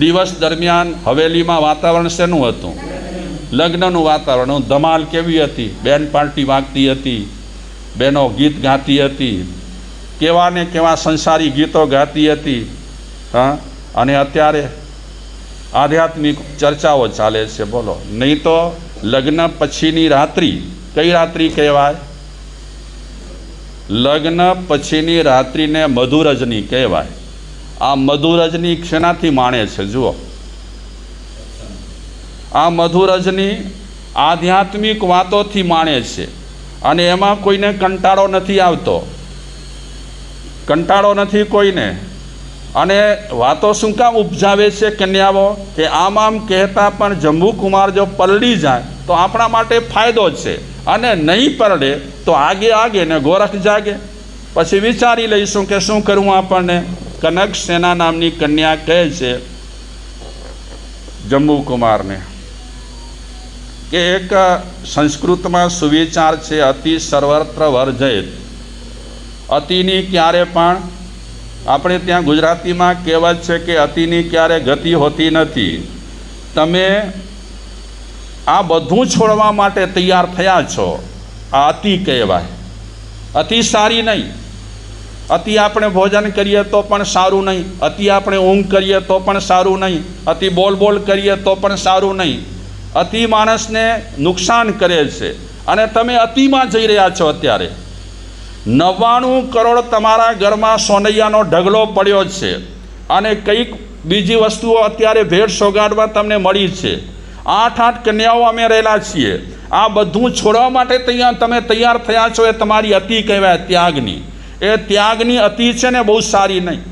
દિવસ દરમિયાન હવેલીમાં વાતાવરણ શેનું હતું? લગ્નનું વાતાવરણ. ધમાલ કેવી હતી? બેન પાર્ટી વાગતી હતી. બહેનો ગીત ગાતી હતી. કેવા ને કેવા સંસારી ગીતો ગાતી હતી. હા? અને અત્યારે આધ્યાત્મિક ચર્ચાઓ ચાલે છે. બોલો. નહીં તો લગ્ન પછીની રાત્રિ. કઈ રાત્રિ કહેવાય? લગ્ન પછીની રાત્રિને મધુરજની કહેવાય. આ મધુરજની શેનાથી માણે છે, જુઓ. આ મધુરજની આધ્યાત્મિક વાતોથી માણે છે અને એમાં કોઈને કંટાળો નથી આવતો. કંટાળો નથી કોઈને. અને વાતો શું કામ ઉપજાવે છે કન્યાઓ? કે આમ આમ કહેતા પણ જંબુકુમાર જો પલડી જાય, તો આપણા માટે ફાયદો છે. અને નહીં પરડે તો આગે આગે ને ગોરખ જાગે. પછી વિચારી લઈશું કે શું કરવું આપણને? કનક સેના નામની કન્યા કહે છે જંબુકુમારને કે એક સંસ્કૃતમાં સુવિચાર છે, અતિ સર્વત્ર વર્જયત. અતિની ક્યારે પણ આપણે ત્યાં ગુજરાતીમાં કહેવત છે કે અતિની ક્યારે ગતિ હોતી નથી. તમે આ બધું છોડવા માટે તૈયાર થયા છો, આ અતિ કહેવાય. અતિ સારી નહીં. અતિ આપણે ભોજન કરીએ તો પણ સારું નહીં. અતિ આપણે ઊંઘ કરીએ તો પણ સારું નહીં. અતિ બોલ બોલ કરીએ તો પણ સારું નહીં. અતિ માણસને નુકસાન કરે છે. અને તમે અતિમાં જઈ રહ્યા છો અત્યારે. નવ્વાણું કરોડ તમારા ઘરમાં સોનૈયાનો ઢગલો પડ્યો છે. અને કંઈક બીજી વસ્તુઓ અત્યારે ભેટ સોગાડવા તમને મળી છે. આઠ આઠ કન્યાઓ અમે રહેલા છીએ. આ બધું છોડવા માટે તૈયાર તમે તૈયાર થયા છો એ તમારી અતિ કહેવાય ત્યાગની. એ ત્યાગની અતિ છે ને બહુ સારી નહીં.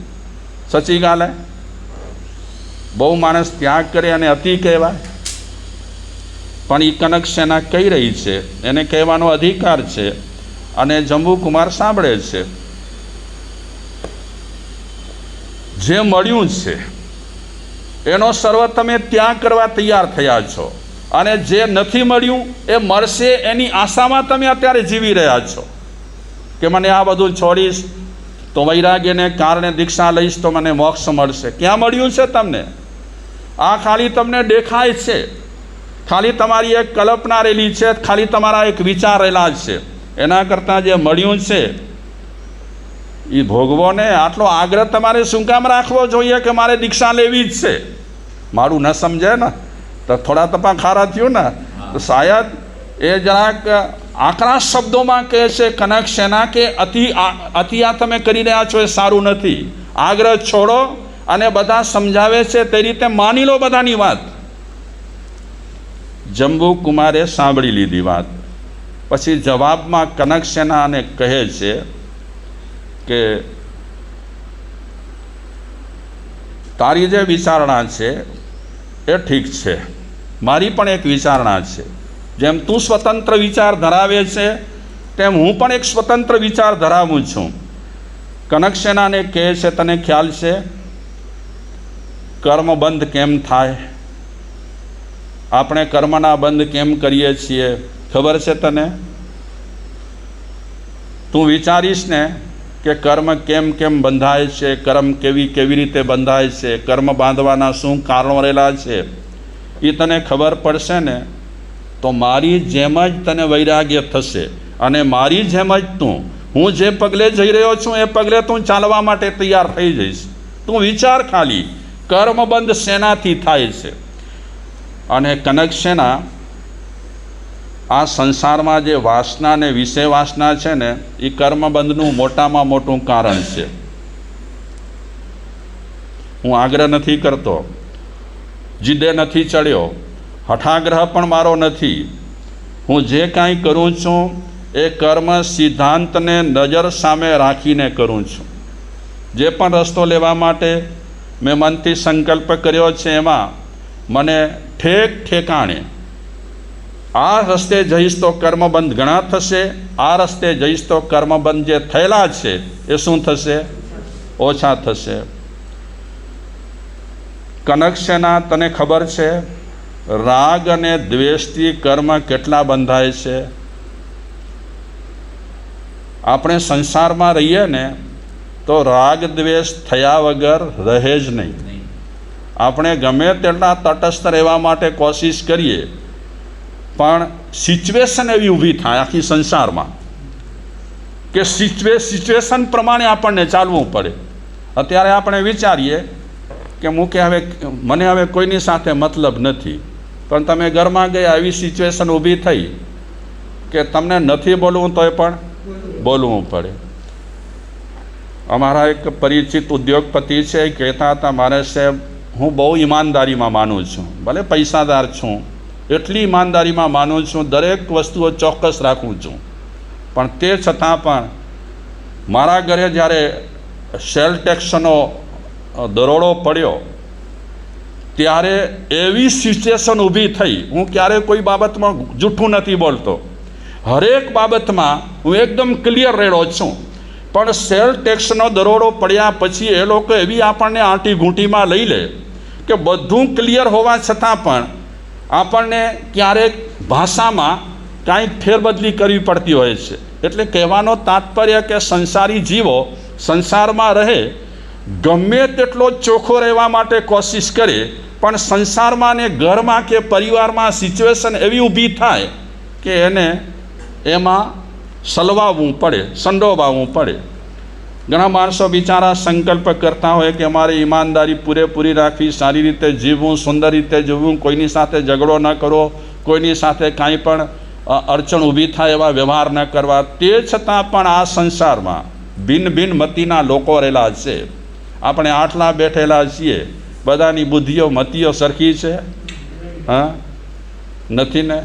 સચી ગાલે? બહુ માણસ ત્યાગ કરે અને અતિ કહેવાય. પણ એ કનક સેના કહી રહી છે? એને કહેવાનો અધિકાર છે. અને જંબુકુમાર સાંભળે છે. જે મળ્યું છે, એનો સર્વ તમે ત્યાગ કરવા તૈયાર થયા છો. અને જે નથી મળ્યું, એ મળશે એની આશામાં તમે અત્યારે જીવી રહ્યા છો. કે મને આ બધું છોડીશ, તો વૈરાગ્યને કારણે દીક્ષા લઈશ, તો મને મોક્ષ મળશે. ક્યાં મળ્યું છે તમને? આ ખાલી તમને દેખાય છે. ખાલી તમારી એક કલ્પના રહેલી છે, ખાલી તમારા એક વિચાર રહેલા છે. એના કરતાં જે મળ્યું છે એ ભોગવો ને આટલો આગ્રહ તમારે શું કામ રાખવો જોઈએ કે મારે દીક્ષા લેવી જ છે? મારું ન સમજે ને? તો થોડા તપા ખારા થયું ને? તો શાયદ એ જરાક આકરા શબ્દોમાં કહે છે, કનક સેના કે અતિ અતિ આ તમે કરી રહ્યા છો એ સારું નથી. આગ્રહ છોડો અને બધા સમજાવે છે તે રીતે માની લો બધાની વાત. જંબુ કુમારે સાંભળી લીધી વાત. પછી જવાબમાં કનક સેનાને કહે છે કે, તારી જે વિચારણા છે એ ઠીક છે. મારી પણ એક વિચારણા છે. જેમ તું સ્વતંત્ર વિચાર ધરાવે છે, તેમ હું પણ એક સ્વતંત્ર વિચાર ધરાવું છું. કનકસેનાને કહે છે, તને ખ્યાલ છે? કર્મ બંધ કેમ થાય? આપણે કર્મના બંધ કેમ કરીએ છીએ? ખબર છે તને? તું વિચારીશ ને કે કર્મ કેમ કેમ બંધાય છે, કર્મ કેવી કેવી રીતે બંધાય છે, કર્મ બાંધવાના શું કારણો રહેલા છે? એ તને ખબર પડશે ને તો મારી જેમ જ તને વૈરાગ્ય થશે અને મારી જેમ જ તું, હું જે પગલે જઈ રહ્યો છું એ પગલે તું ચાલવા માટે તૈયાર થઈ જઈશ. તું વિચાર ખાલી, કર્મબંધ શેનાથી થાય છે. અને કનક સેના, આ સંસારમાં જે વાસના ને વિષય વાસના છે ને એ કર્મબંધનું મોટામાં મોટું કારણ છે. હું આગ્રહ નથી કરતો. જીદે નથી ચડ્યો. હઠાગ્રહ પણ મારો નથી. હું જે કાંઈ કરું છું, એ કર્મ સિદ્ધાંતને નજર સામે રાખીને કરું છું. જે પણ રસ્તો લેવા માટે મેં મનથી સંકલ્પ કર્યો છે એમાં, મને ઠેક ઠેકાણે, આ રસ્તે જઈશ તો કર્મબંધ ઘણા થશે, આ રસ્તે જઈશ તો કર્મબંધ જે થયેલા છે, એ શું થશે? ઓછા થશે. કનક સેના, તને ખબર છે? રાગ અને દ્વેષથી કર્મ કેટલા બંધાય છે? આપણે સંસારમાં રહીએ ને તો રાગ દ્વેષ થયા વગર રહે જ નહીં. આપણે ગમે તેટલા તટસ્થ રહેવા માટે કોશિશ કરીએ પણ સિચ્યુએશન એવી ઊભી થાય આખી સંસારમાં કે સિચ્યુએ સિચ્યુએશન પ્રમાણે આપણને ચાલવું પડે. અત્યારે આપણે વિચારીએ કે મૂકે હવે મને હવે કોઈની સાથે મતલબ નથી. પણ તમે ઘરમાં ગયા એવી સિચ્યુએશન ઊભી થઈ કે તમને નથી બોલવું તોય પણ બોલવું પડે. અમારા એક પરિચિત ઉદ્યોગપતિ છે કહેતા હતા, મારે સાહેબ, હું બહુ ઈમાનદારીમાં માનું છું. ભલે પૈસાદાર છું, એટલી ઈમાનદારીમાં માનું છું, દરેક વસ્તુઓ ચોક્કસ રાખું છું. પણ તે છતાં પણ મારા ઘરે જ્યારે સેલ ટેક્સનો દરોડો પડ્યો ત્યારે એવી સિચ્યુએશન ઊભી થઈ. હું ક્યારેય કોઈ બાબતમાં જૂઠું નથી બોલતો. હરેક બાબતમાં હું એકદમ ક્લિયર રહેલો છું. પણ સેલ ટેક્સનો દરોડો પડ્યા પછી એ લોકો એવી આપણને આંટી ઘૂંટીમાં લઈ લે કે બધું ક્લિયર હોવા છતાં પણ આપણને ક્યારેક ભાષામાં કાંઈક ફેરબદલી કરવી પડતી હોય છે. એટલે કહેવાનો તાત્પર્ય કે સંસારી જીવો સંસારમાં રહે, ગમે તેટલો ચોખ્ખો રહેવા માટે કોશિશ કરે પણ સંસારમાં ને ઘરમાં કે પરિવારમાં સિચ્યુએશન એવી ઊભી થાય કે એને એમાં સલવાવવું પડે, સંડોવાવવું પડે. ઘણા માણસો બિચારા સંકલ્પ કરતા હોય કે અમારે ઈમાનદારી પૂરેપૂરી રાખવી, સારી રીતે જીવવું, સુંદર રીતે જીવવું, કોઈની સાથે ઝઘડો ન કરો કોઈની સાથે કાંઈ પણ અડચણ ઊભી થાય એવા વ્યવહાર ન કરવા. તે છતાં પણ આ સંસારમાં ભિન્ન ભિન્ન મતીના લોકો રહેલા છે. આપણે આટલા બેઠેલા છીએ. બધાની બુદ્ધિઓ મતીઓ સરખી છે? હા? નથી ને?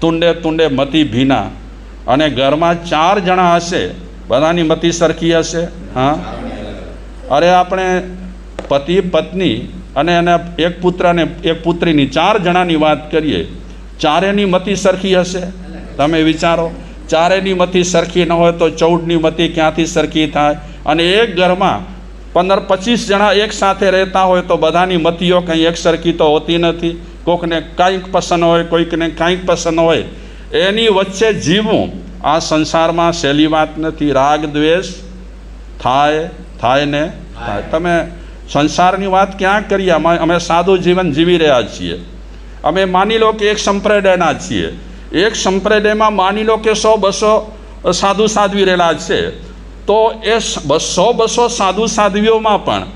તુંડે તુંડે મતી ભીના. અને ઘરમાં ચાર જણા હશે, બધાની મતી સરખી હશે? હા? અરે આપણે પતિ, પત્ની અને એના એક પુત્ર અને એક પુત્રીની ચાર જણાની વાત કરીએ, ચારેની મતી સરખી હશે? તમે વિચારો, ચારેની મતી સરખી ન હોય તો ચૌદની મતી ક્યાંથી સરખી થાય? અને એક ઘરમાં પંદર પચીસ જણા એક સાથે રહેતા હોય તો બધાની મતીઓ કંઈ એકસરખી તો હોતી નથી. કોઈકને કાંઈક પસંદ હોય, કોઈકને કાંઈક પસંદ હોય. એની વચ્ચે જીવવું આ સંસારમાં સહેલી વાત નથી. રાગ, દ્વેષ થાય થાય ને થાય. તમે સંસારની વાત ક્યાં કરીએ અમે અમે સાદું જીવન જીવી રહ્યા છીએ. અમે માની લો કે એક સંપ્રદાયના છીએ. એક સંપ્રદાયમાં માની લો કે સો બસો સાધુ સાધવી રહેલા છે. તો એ બસો બસો સાધુ સાધ્વીઓમાં પણ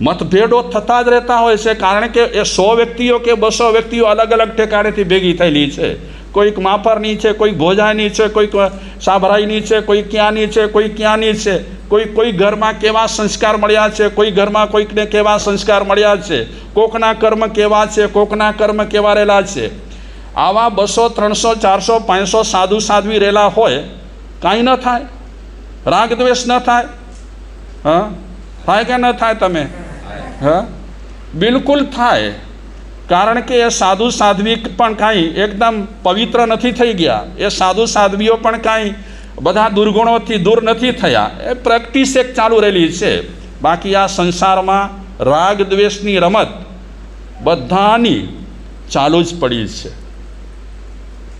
મતભેદો થતા જ રહેતા હોય છે, કારણ કે એ સો વ્યક્તિઓ કે બસો વ્યક્તિઓ અલગ અલગ ઠેકાણેથી ભેગી થયેલી છે. કોઈક માપરની છે, કોઈક ભોજાની છે, કોઈક સાભરાઈની છે કોઈ ક્યાંની છે કોઈ ક્યાંની છે. કોઈ કોઈ ઘરમાં કેવા સંસ્કાર મળ્યા છે, કોઈ ઘરમાં કોઈકને કેવા સંસ્કાર મળ્યા છે. કોકના કર્મ કેવા છે, કોકના કર્મ કેવા રહેલા છે. આવા બસો, ત્રણસો, ચારસો, પાંચસો સાધુ સાધ્વી રહેલા હોય, કાંઈ ન થાય. રાગ દ્વેષ ન થાય? હા? થાય કે ન થાય તમે? હા? બિલકુલ થાય. કારણ કે એ સાધુ સાધ્વી પણ કાંઈ એકદમ પવિત્ર નથી થઈ ગયા. એ સાધુ સાધ્વીઓ પણ કાંઈ બધા દુર્ગુણોથી દૂર નથી થયા. એ પ્રેક્ટિસ એક ચાલુ રહેલી છે. બાકી આ સંસારમાં રાગ દ્વેષની રમત બધાની ચાલુ જ પડી છે.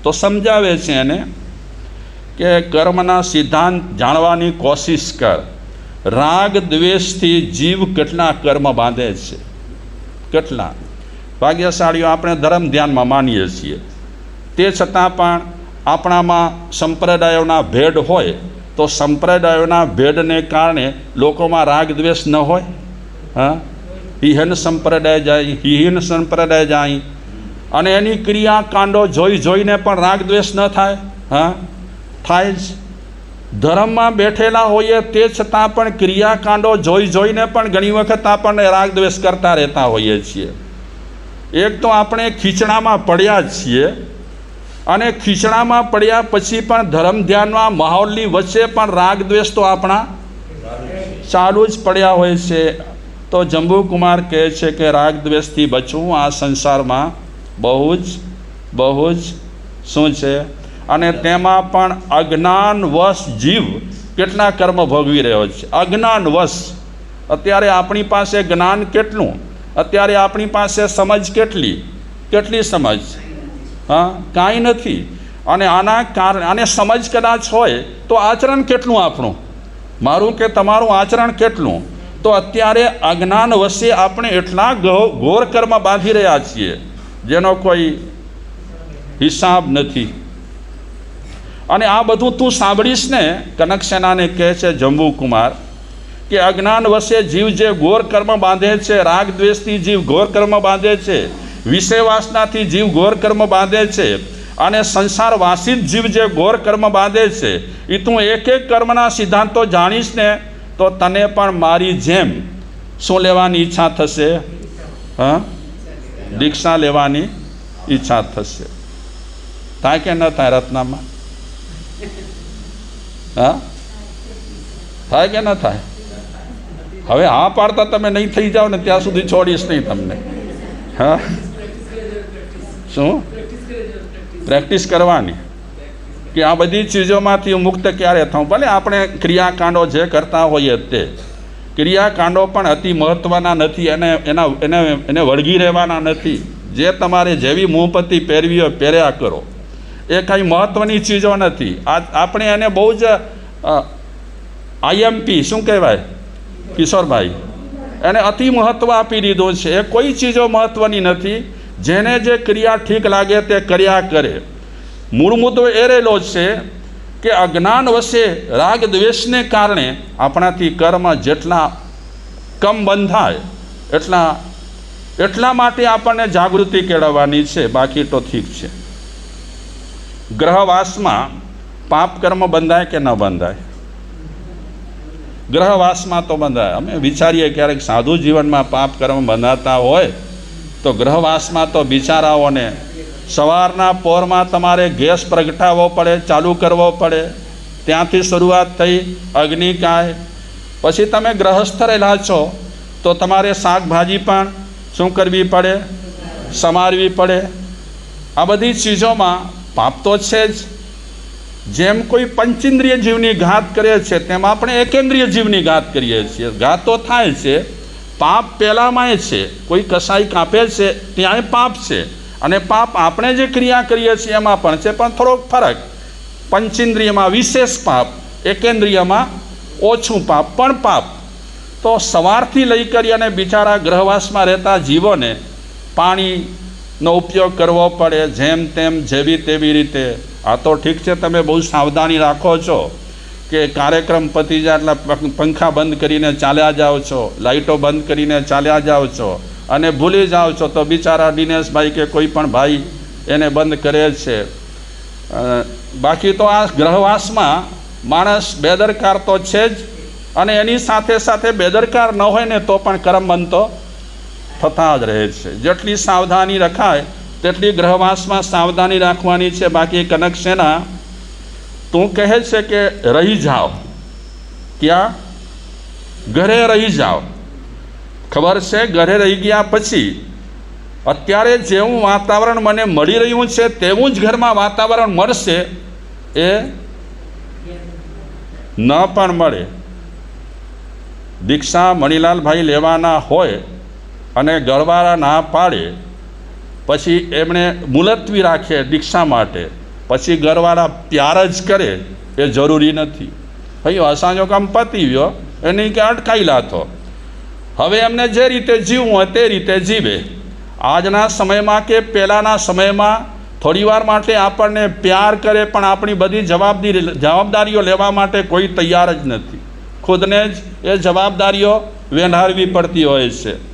તો સમજાવે છે એને કે કર્મના સિદ્ધાંત જાણવાની કોશિશ કર. રાગ દ્વેષથી જીવ કેટલા કર્મ બાંધે છે? કેટલા? ભાગ્યશાળીઓ, આપણે ધર્મ ધ્યાનમાં માનીએ છીએ. તે છતાં પણ આપણામાં સંપ્રદાયોના ભેદ હોય તો સંપ્રદાયોના ભેદને કારણે લોકોમાં રાગ દ્વેષ ન હોય. હા? હિહન સંપ્રદાય જાય, હિહીન સંપ્રદાય જાય. અને એની ક્રિયા કાંડો જોઈ જોઈને પણ રાગ દ્વેષ ન થાય. હા? થાય જ. ધર્મમાં બેઠેલા હોઈએ તે છતાં પણ ક્રિયાકાંડો જોઈ જોઈને પણ ઘણી વખત આપણને રાગ દ્વેષ કરતા રહેતા હોઈએ છીએ. એક તો આપણે ખીચડામાં પડ્યા જ છીએ અને ખીચડામાં પડ્યા પછી પણ ધર્મ ધ્યાનમાં માહોલની વચ્ચે પણ રાગ દ્વેષ તો આપણા ચાલુ જ પડ્યા હોય છે. તો જંબુકુમાર કહે છે કે રાગ દ્વેષથી બચવું આ સંસારમાં બહુ જ બહુ જ શું છે? અને તેમાં પણ અજ્ઞાનવશ જીવ કેટલા કર્મ ભોગવી રહ્યો છે? અજ્ઞાનવશ. અત્યારે આપણી પાસે જ્ઞાન કેટલું? અત્યારે આપણી પાસે સમજ કેટલી? કેટલી સમજ? હા, કાંઈ નથી. અને આના કારણે આને સમજ કદાચ હોય તો આચરણ કેટલું આપણું? મારું કે તમારું આચરણ કેટલું? તો અત્યારે અજ્ઞાન વશે આપણે એટલા ઘોર કર્મ બાંધી રહ્યા છીએ, જેનો કોઈ હિસાબ નથી. અને આ બધું તું સાંભળીશ ને કનકસેનાને કહે છે, જંબુકુમાર, કે અજ્ઞાન વશે જીવ જે ઘોર કર્મ બાંધે છે, રાગ દ્વેષથી જીવ ઘોર કર્મ બાંધે છે વિષયવાસનાથી જીવ ઘોર કર્મ બાંધે છે, અને સંસાર વાસિત જીવ જે ઘોર કર્મ બાંધે છે એ તું એક એક કર્મના સિદ્ધાંતો જાણીશ ને, તો તને પણ મારી જેમ શું લેવાની ઈચ્છા થશે? હા? દીક્ષા લેવાની ઈચ્છા થશે. થાય કે ન થાય રત્નામાં? હા? થાય કે ન થાય? હવે હા પાડતા તમે નહીં થઈ જાઓ ને ત્યાં સુધી છોડીશ નહીં તમને. હા? શું? પ્રેક્ટિસ કરવાની. કે આ બધી ચીજોમાંથી મુક્ત ક્યારે થવું? ભલે આપણે ક્રિયાકાંડો જે કરતા હોઈએ તે. ક્રિયાકાંડો પણ અતિ મહત્ત્વના નથી અને એના, એને એને વળગી રહેવાના નથી. જે તમારે જેવી મોહપતિ પહેરવી હોય પહેર્યા કરો. એ કાંઈ મહત્ત્વની ચીજો નથી. આ આપણે એને બહુ જ આઈએમપી શું કહેવાય? કિશોરભાઈ. એને અતિ મહત્ત્વ આપી દીધું છે. એ કોઈ ચીજો મહત્ત્વની નથી. જેને જે ક્રિયા ઠીક લાગે તે કર્યા કરે. મૂળ મુદ્દો એ રહેલો છે કે અજ્ઞાન વશે રાગ દ્વેષને કારણે આપણાથી કર્મ જેટલા કમ બંધાય, એટલા એટલા માટે આપણને જાગૃતિ કેળવવાની છે. બાકી તો ઠીક છે. ગ્રહવાસમાં પાપ કર્મ બંધાય કે ન બંધાય? ગ્રહવાસમાં તો બંધાય. અમે વિચારીએ ક્યારેક સાધુ જીવનમાં પાપ કર્મ બંધાતા હોય, તો ગ્રહવાસમાં તો બિચારાઓને સવારના પોરમાં તમારે ગેસ પ્રગટાવવો પડે, ચાલુ કરવો પડે, ત્યાંથી શરૂઆત થઈ અગ્નિકાય પછી તમે ગ્રહસ્થ રહેલા છો, તો તમારે શાકભાજી પણ શું કરવી પડે? સમારવી પડે. આ બધી ચીજોમાં પાપ તો છે જ. જેમ કોઈ પંચેન્દ્રિય જીવની ઘાત કરે છે, તેમ આપણે એકેન્દ્રિય જીવની ઘાત કરીએ છીએ. ઘાત તો થાય છે, પાપ પહેલાંમાંય છે. કોઈ કસાઈ કાપે છે, ત્યાંય પાપ છે. અને પાપ આપણે જે ક્રિયા કરીએ છીએ એમાં પણ છે, પણ થોડોક ફરક. પંચેન્દ્રિયમાં વિશેષ પાપ, એકેન્દ્રિયમાં ઓછું પાપ, પણ પાપ. તો સવારથી લઈ કરી અને બિચારા ગ્રહવાસમાં રહેતા જીવોને પાણીનો ઉપયોગ કરવો પડે જેમ તેમ જેવી તેવી રીતે. આ તો ઠીક છે, તમે બહુ સાવધાની રાખો છો કે કાર્યક્રમ પતી જાય એટલે પંખા બંધ કરીને ચાલ્યા જાઓ છો લાઇટો બંધ કરીને ચાલ્યા જાઓ છો અને ભૂલી જાઓ છો તો બિચારા દિનેશભાઈ કે કોઈ પણ ભાઈ એને બંધ કરે છે. બાકી તો આ ગ્રહવાસમાં માણસ બેદરકાર તો છે જ અને એની સાથે સાથે બેદરકાર ન હોય ને તો પણ કરમ બનતો થતા જ રહે છે. જેટલી સાવધાની રખાય, તેટલી ગ્રહવાસમાં સાવધાની રાખવાની છે. બાકી કનક સેના, તું કહે છે કે રહી જાઓ. ક્યાં? ઘરે રહી જાઓ. ખબર છે? ઘરે રહી ગયા પછી અત્યારે જેવું વાતાવરણ મને મળી રહ્યું છે, તેવું જ ઘરમાં વાતાવરણ મળશે, એ ન પણ મળે. દીક્ષા મણિલાલભાઈ લેવાના હોય અને ગળવાળા ના પાડે, પછી એમણે મુલતવી રાખે દીક્ષા માટે, પછી ઘરવાળા પ્યાર જ કરે, એ જરૂરી નથી. ભાઈ અસાંજો કામ પતી ગયો એની કે અટકાઈ લાતો હવે એમને જે રીતે જીવવું હોય તે રીતે જીવે. આજના સમયમાં કે પહેલાંના સમયમાં થોડીવાર માટે આપણને પ્યાર કરે, પણ આપણી બધી જવાબદારી જવાબદારીઓ લેવા માટે કોઈ તૈયાર જ નથી. ખુદને જ એ જવાબદારીઓ વેંઢારવી પડતી હોય છે.